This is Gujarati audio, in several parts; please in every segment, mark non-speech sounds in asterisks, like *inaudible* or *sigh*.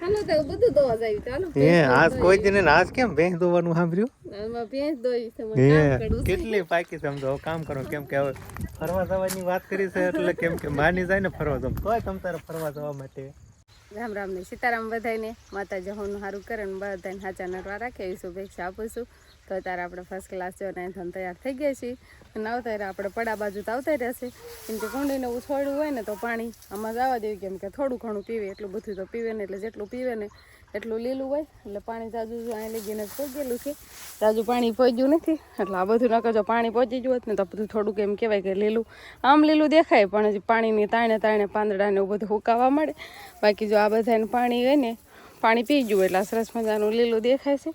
હાલો તો બધું દોવા જાય ચાલો હે આજ કોઈ દિને ને આજ કેમ ભેંસ દોવાનું સાંભળ્યું? ભેંસ દોઈ છે મને કામ હે કરવું છે. કેટલી પાકી સમજો. કામ કરો કેમ કે હવે ફરવા જવાની વાત કરી છે એટલે કેમ કે માની જાય ને ફરવા જમ તોય તમ તારે ફરવા જવા માટે. રામ રામ ને સીતારામ બધાયને માતાજી હોનું સારું કરે ને બધાને સાચા નરવા રાખે એવી શુભેચ્છા આપું છું. તો અત્યારે આપણે ફર્સ્ટ ક્લાસ જો ને અહીંથી તૈયાર થઈ ગયા છીએ. અને આવતા રહ્યા આપણે પડા બાજુ તો આવતા રહેશે કેમ કે કુંડીને એવું છોડવું હોય ને તો પાણી આમાં જવા દેવું કેમ કે થોડું ઘણું પીવે, એટલું બધું તો પીવે ને એટલે જેટલું પીવે ને એટલું લીલું હોય. એટલે પાણી જાજુ અહીં લગીને જ પહોંચેલું છે. જાજુ પાણી પહોંચ્યું નથી. એટલે આ બધું ન જો પાણી પહોંચી ગયું હોત ને તો બધું થોડુંક એમ કહેવાય કે લીલું. આમ લીલું દેખાય પણ હજી પાણીની તાણે તાણે પાંદડા ને એવું બધું હુકાવા મળે. બાકી જો આ બધાને પાણી હોય ને, પાણી પી ગયું એટલે સરસ મજાનું લીલું દેખાય છે.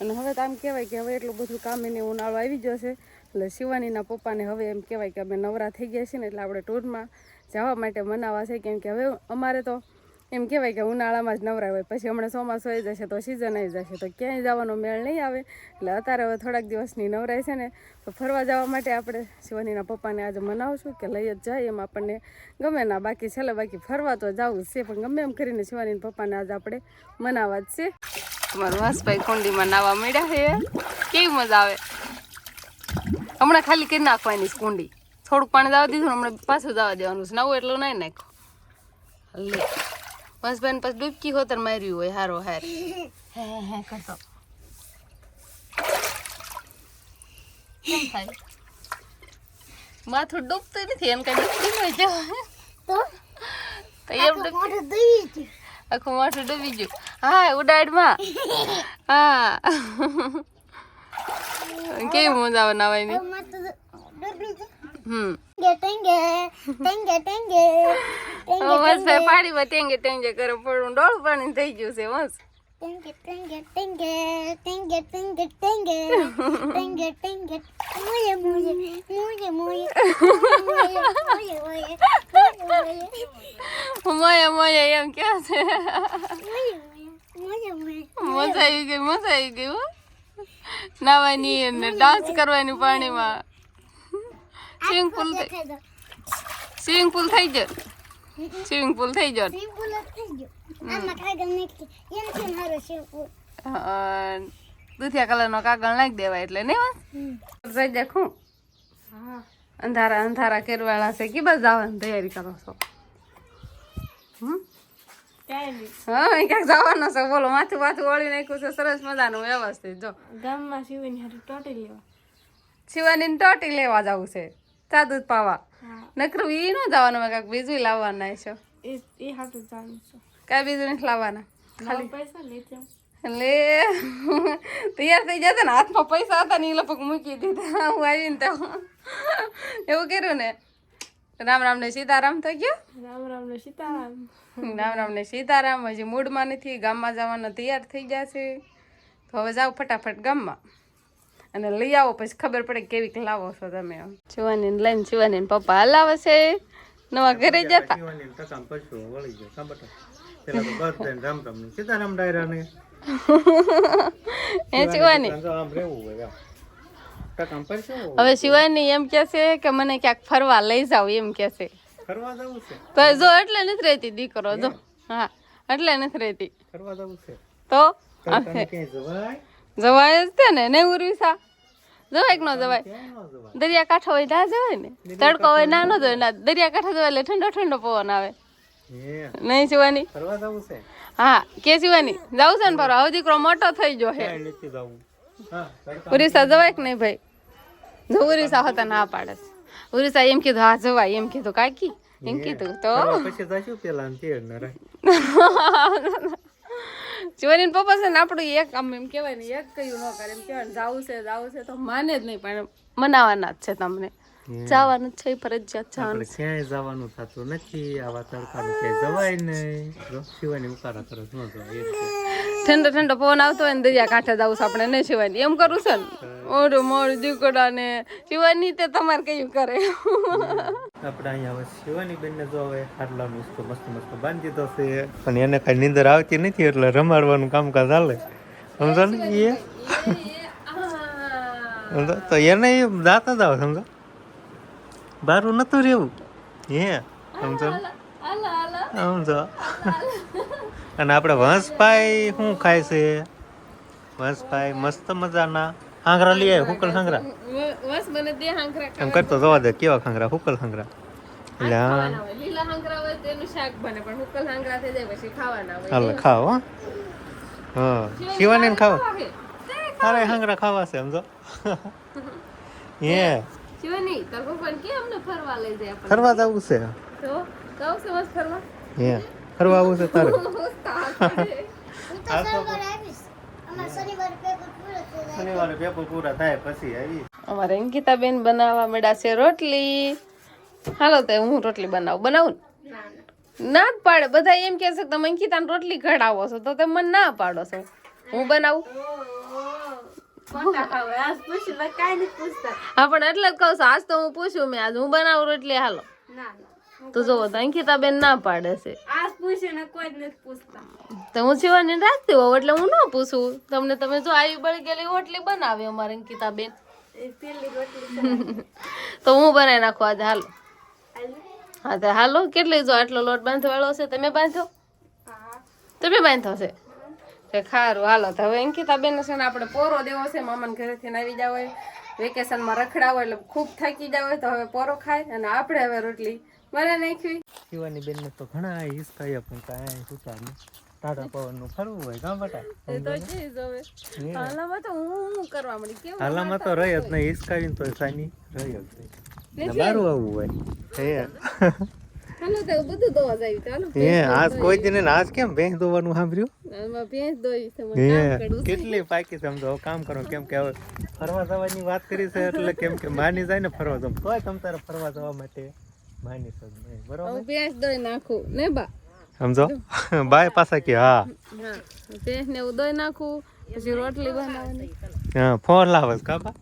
અને હવે તો આમ કહેવાય કે હવે એટલું બધું કામ એને ઉનાળો આવી ગયો છે. એટલે શિવાનીના પપ્પાને હવે એમ કહેવાય કે અમે નવરા થઈ ગયા છીએ ને એટલે આપણે ટૂરમાં જવા માટે મનાવા છે. કેમ કે હવે અમારે તો એમ કહેવાય કે ઉનાળામાં જ નવરા હોય. પછી હમણાં ચોમાસું આવી જશે તો સિઝન આવી જશે. તો ક્યાંય જવાનો મેળ નહીં આવે. એટલે અત્યારે હવે થોડાક દિવસની નવરાય છે ને, તો ફરવા જવા માટે આપણે શિવાનીના પપ્પાને આજે મનાવશું કે લઈ જ જાય એમ આપણને ગમે ના. બાકી છેલ્લે બાકી ફરવા તો જવું છે. પણ ગમે એમ કરીને શિવાનીના પપ્પાને આજે આપણે મનાવવા જ છે. તમારા વાસભાઈ કુંડીમાં નાવા મળ્યા છે. કેવી મજા આવે? હમણાં ખાલી કરી નાખવાની કુંડી. થોડુંક પાણી દાવા દીધું હમણાં પાછું દાવા દેવાનું છે. નવું એટલું નહીં નાખો લે બસ બેન પછી ડૂબકી હોતર માર્યું હોય હારો હાર. હે હે કરતો. માથું ડૂબતું નથી એમ કઈ ડૂબતું હોય જવાય તો? એમ ડૂબ મોઢું દઈ છે આખું મોઢું ડૂબી ગયું હા ઉડાડમાં હા કેવી મજા બનાવાય ને હમ પાડીમાં ટેંગે ટેંગે કરે પડું ડોળ પાણી થઈ ગયું છે મસ્ત Tingle, tingle, tingle, tingle, tingle, tingle, tingle, tingle. Muye, muye, muye, muye. Muye, muye, muye. Muye, muye, એમ કે છે મજા આવી ગઈ મજા આવી ગઈ નાવાની ને ડાન્સ કરવાની પાણીમાં સ્વિમિંગ પુલ સ્વિમિંગ પુલ થઈ જાય *laughs* સ્વિમિંગ પુલ થઈ ગયો સિમ્પલ જ થઈ ગયો. આમાં કાગળ નાખી. એમ છે મારો સિમ્પલ અ, દૂધિયા કલરનો કાગળ નાખી દેવાય એટલે નહીં બસ જઈ દેખું હા. અંધારા અંધારા કરવાળા છે કે બસ જવાની તૈયારી કરો છો? હમ? હા ક્યાંક જવાનો છે બોલો માથું માથું ઓળી નાખ્યું છે સરસ મજાનું વ્યવસ્થિત જો. ગામમાં શિવની ટોટી લેવા. શિવાની ટોટી લેવા જવું છે. ચા દૂધ પાવા નકરું ઈ ન જવાનું મેં કાંઈક બીજું લાવવાના છો એ એ હાટું ચાલુ છે કાંઈ બીજું નથી લાવવાના ખાલી પૈસા લેતે એટલે તૈયાર થઈ જતા ને હાથમાં પૈસા હતા ને એ લોકો મૂકી દીધા હું આવીને તો એવું કર્યું ને રામ રામ ને સીતારામ થઈ ગયો રામ રામ ને સીતારામ રામ રામ ને સીતારામ હજી મૂડમાં નથી ગામમાં જવાના તૈયાર થઈ ગયા છે તો હવે જાઓ ફટાફટ ગામમાં અને લઈ આવો પછી ખબર પડે કેવીક લાવો છો તમે જુવાની લઈને જુવાની પપ્પા હલાવે છે. નવા ઘરે જતા. સીતારામ ડાયરા ને *laughs* એ આમ રહેવું હોય આમ. પરસ્યો હવે શિવાની એમ કે છે કે મને ક્યાંક ફરવા લઈ જાવ એમ કે છે. ફરવા જવું છે? તો જો એટલે નથી રહેતી દીકરો જો. હા એટલે નથી રહેતી. ફરવા જવું છે? તો? ક્યાંય જવાય? જવાય જ છે ને નહીં ઉર્વિસા જવાય કે ન જવાય? દરિયા કાંઠો હોય ના જવાય ને? તડકો હોય ના ન જવાય. ના દરિયા કાંઠો જવાય એટલે ઠંડો ઠંડો પવન આવે. નહીં શિવાની હા કે શિવાની જવું છે ને ફરવા? હવે દીકરો મોટો થઈ ગયો હે ઉરીસા જવાય કે નહીં ભાઈ? જો ઉરીસા હતા ના પાડે છે. ઉરીસા એમ કીધું હા જવાય. એમ કીધું કાકી? એમ કીધું તો? પછી જશું પેલા *laughs* ને તેર ને રાખ શિવાની પપ્પા છે ને આપણું એક આમ એમ કહેવાય ને એક કયું ન કરે. એમ કહેવાય ને જાવું છે જાવું છે તો માને જ નહીં પણ મનાવાના જ છે તમને. જવાનું છે ફરજિયાત જવાનું ક્યાંય જવાનું થતું નથી આવા તડકાનું ક્યાંય જવાય નહીં. શિવાની ઉકારા કરો ન. ઠંડો ઠંડો પવન આવતો હોય ને દરિયા કાંઠે જવું છે આપણે નહીં શિવાની. એમ કરું છે ને. ઓરું મોડું દીકડા ને શિવાની તે તમારે કયું કરે. આપણે અહીંયા હવે શિવાની બેનને જો હવે ખાટલાનો ઉસકો મસ્ત મસ્ત બાંધી દીધો છે. પણ એને કઈ નીંદર આવતી નથી એટલે રમાડવાનું કામકાજ હાલે. સમજો ને? એ? સમજો? તો એને દાતા દાવ સમજો? બારું નતું રહેવું. હે? સમજો ને? હાલો હાલો આમ જો અને આપણે વંશભાઈ શું ખાય છે? વંશભાઈ મસ્ત મજાના. હાંગરા લઈ આવ્યો હુકલ હાંગરા. બસ મને દે હાંકરા એમ કરતો જોવા દે કેવા હાંગરા હુકલ હાંગરા. એટલે હા ખાવાના હોય. લીલા હાંકરા હોય તો શાક બને પણ હુકલ હાંકરા થઈ જાય પછી ખાવાના હોય. હાલો ખાઓ હો. હા શિવાને ને ખાવા. ખાવા. અરે હાંગરા ખાવા છે સમજો. *laughs* હે. શિવાની તાર પપ્પાને કે અમને ફરવા લઈ જાય આપણે ફરવા જવું છે? તો? છે ફરવા? હે ફરવા આવું છે તારે. *laughs* *laughs* હું તો સરોવર આવીશ. અમાર શનિવારે પેપર પૂરું થઈ જાય શનિવારે પેપર પૂરા થાય પછી આવી. અમારે અંકિતાબેન બનાવવા મળ્યા છે રોટલી. હાલો તો હું રોટલી બનાવું. બનાવું ના? જ પાડે. બધા એમ કહે છે કે તમે અંકિતાને રોટલી ઘડાવો છો તો તમે મને ના પાડો છો. હું બનાવું? હા પણ એટલે જ કહું છું આજ તો હું પૂછ્યું મેં આજ હું બનાવું રોટલી? હાલો. તો જો અંકિતા બેન ના પાડે છે. તો હું શિવાની રાખતી હોઉં એટલે હું ના પૂછું. તમને તમે જો આવી બળી ગયેલી રોટલી બનાવી અમારે અંકિતાબેન. તો હું બનાવી નાખું આજે હાલો. હા તો હાલો કેટલી જો આટલો લોટ બાંધવાળો છે તમે બાંધો? તમે બાંધો છે? ખારું હાલો તો હવે અંકિતા બેન છે ને આપણે પોરો દેવો છે મામાને ઘરેથી આવી જાવ હોય વેકેશનમાં રખડાવો એટલે ખૂબ થાકી જાવ હોય તો હવે પોરો ખાય અને આપણે હવે રોટલી બનાવી નાખ્યું શિવાની બેન તો ઘણા હિસ્કાયા પણ કાંઈ સુતા નહીં ટાટા પવનનું ફરવું હોય ગામ બટા? તો છે જ હાલામાં તો હું કરવા મળી કેવું હાલામાં તો રહી જ નહીં હિસકાવીને તો સાની રહી જ નહીં. બારું આવવું હોય. હે. હાલો તો બધું દોવા જાય ચાલો હે આજ કોઈ દિન આજ કેમ ભેંસ દોવાનું સાંભળ્યું? ભેંસ દોઈ છે મને કામ હે કેટલી પાકી સમજો. કામ કરો કેમ કે હવે ફરવા જવાની વાત કરી છે એટલે કેમ કે માની જાય ને ફરવા જમ તોય તમ તારે ફરવા જવા માટે. બરોબર? ભેંસ દોઈ નાખું ને બા? સમજો? *laughs* બાય પાછા કે હા. હા ભેંસ ને એવું દોઈ નાખું પછી રોટલી બનાવવાની. હા ફોન લાવે કાબા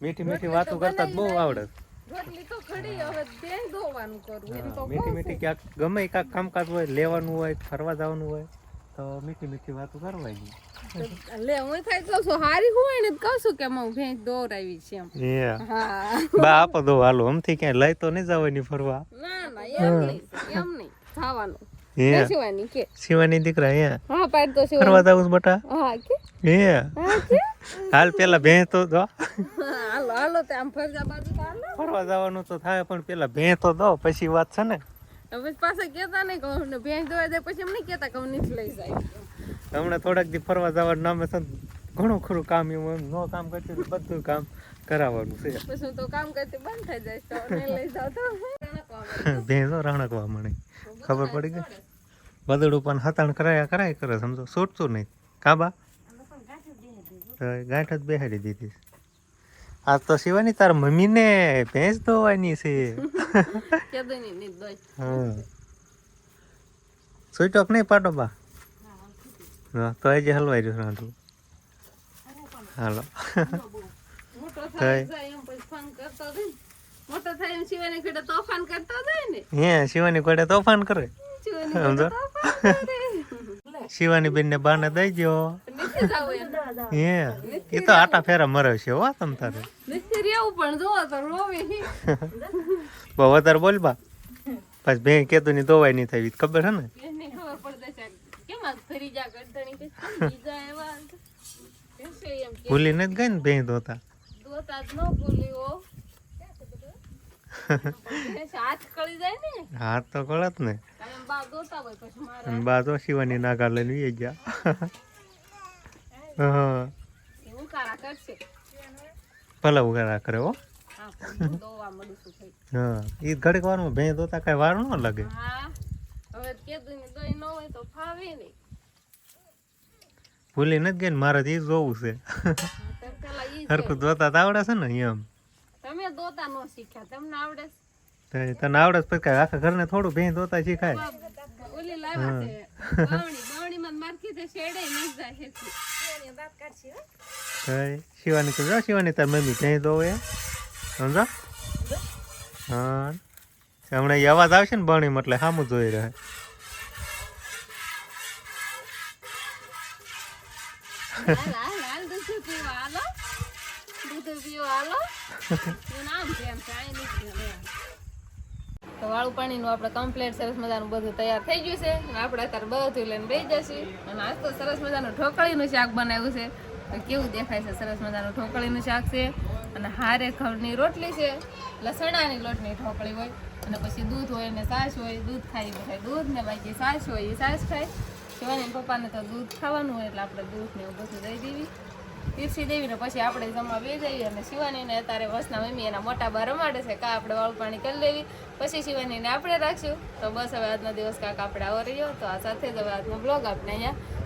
મીઠી મીઠી વાતો કરતા જ બહુ આવડે. રોટલી તો ખડી હવે ભેંસ દોવાનું કરવું એમ તો મીઠી મીઠી ક્યાંક ગમે કાંક કામકાજ હોય લેવાનું હોય ફરવા જવાનું હોય તો મીઠી મીઠી વાતો કરવાની. લે હું થાય કહું છું હારી હોય ને તો કહું છું કે હું ભેંસ દોરાવી છે એમ. હા. બા આપો દો હાલો આમથી ક્યાંય લઈ તો નહીં જવાની ફરવા. ના ના એમ નહીં એમ નહીં ખાવાનું શિવાની કે. શિવાની દીકરા હે હા પાડ તો શિવાની. ફરવા જવું બટા. હા કે? હે હાલ પેલા ભેં તો દો. હાલો હાલો તે આમ ફરજા બાજુ હાલો. ફરવા જવાનું તો થાય પણ પેલા ભેં તો દો પછી વાત છે ને. હવે પાછા કેતા નહીં કહું ને ભેંસ દોવા જાય પછી એમ નહીં કેતા કહું હું લઈ જાય. હમણાં થોડાક દી ફરવા જવાનું નામે છે ઘણું ખરું કામ એવું એમ. નો કામ કરતી બધું કામ કરાવવાનું છે. પછી હું તો કામ કરતી બંધ થઈ જાય. તો લઈ જાવ તો. *laughs* ભેંસો રાણકવા મળે ખબર પડી ગઈ? બદડું પણ હતાણ કરાયા કરાય કરે સમજો છૂટતું નહીં. કાબા ગાંઠ જ બેહાડી દીધી આ તો શિવાની તાર મમ્મીને ભેંસ ધોવાની છે. હા. સુઈટોક નહીં પાટો બા. તો હજી હલવાઈ રહ્યું રાંધું હાલો. ને. શિવાની ને. કોડે તોફાન કરે? શિવાની સમજો? શિવાની બેનને બાને દઈ ગયો હે એ તો આટા ફેરા મરે છે હો તમ તારે. બહુ વધારે બોલ બા. પછી ભે કેતું ની દોવાઈ નહીં થઈ ખબર હે ને? આ ફરી જા કે બીજા એવા એમ ભૂલી નથી ગઈ ને ભેં ધોતા? દોતા જ ન કહેશે હાથ કળી જાય ને? હાથ તો કળત ને. બા દોતા હોય પછી મારે. બા તો શિવાની નાગા લઈને વી ગયા. હા. એવું કારા કરશે. ભલે ઉગાડા કરે હો. થઈ હા એ ઘડીક વારમાં ભેં ધોતા કઈ વાર ન લાગે. હા. હવે કીધું ને દોઈ ન હોય તો ફાવે નહીં. ભૂલી નથી ગઈ ને મારે એ જોવું છે. સરખું ધોતા તો આવડે છે ને એમ. તમે દોતા ન શીખ્યા તમને આવડે છે? તને આવડે છે પછી કાંઈ આખા ઘરને થોડું ભેં ધોતા શીખાય. ઓલી લાવ્યા છે બાવણી શેડે નહીં જાય શિવાની તો જો શિવાની તાર મમ્મી ભેં ધોવે સમજો હા. હમણાં અવાજ આવશે ને બણી એટલે સામું જોઈ રહે. વાળું પાણી નું આપણે કમ્પ્લેટ સરસ મજાનું બધું તૈયાર થઈ ગયું છે. આપણે અત્યારે બધું લઈને બેસી જશે. અને આજ તો સરસ મજાનું ઢોકળીનું શાક બનાવ્યું છે. કેવું દેખાય છે? સરસ મજાનું ઢોકળીનું શાક છે અને હારે ખરની રોટલી છે. લસણાની લોટની ઢોકળી હોય અને પછી દૂધ હોય ને સાસ હોય. દૂધ ખાઈ બધા દૂધ ને બાકી સાસ હોય એ સાસ ખાય. શિવાની પપ્પાને તો દૂધ ખાવાનું હોય એટલે આપણે દૂધ ને એવું બધું દઈ દેવી. પીરસી દેવી ને પછી આપણે જમવા બે જઈએ અને શિવાનીને અત્યારે વસના મમ્મી એના મોટા બા રમાડે છે. કા આપણે વાળું પાણી કરી લેવી. પછી શિવાનીને આપણે રાખશું. તો બસ હવે આજનો દિવસ કાંક આપણે આવો રહ્યો તો આ સાથે જ હવે આજનો બ્લોગ આપણે અહીંયા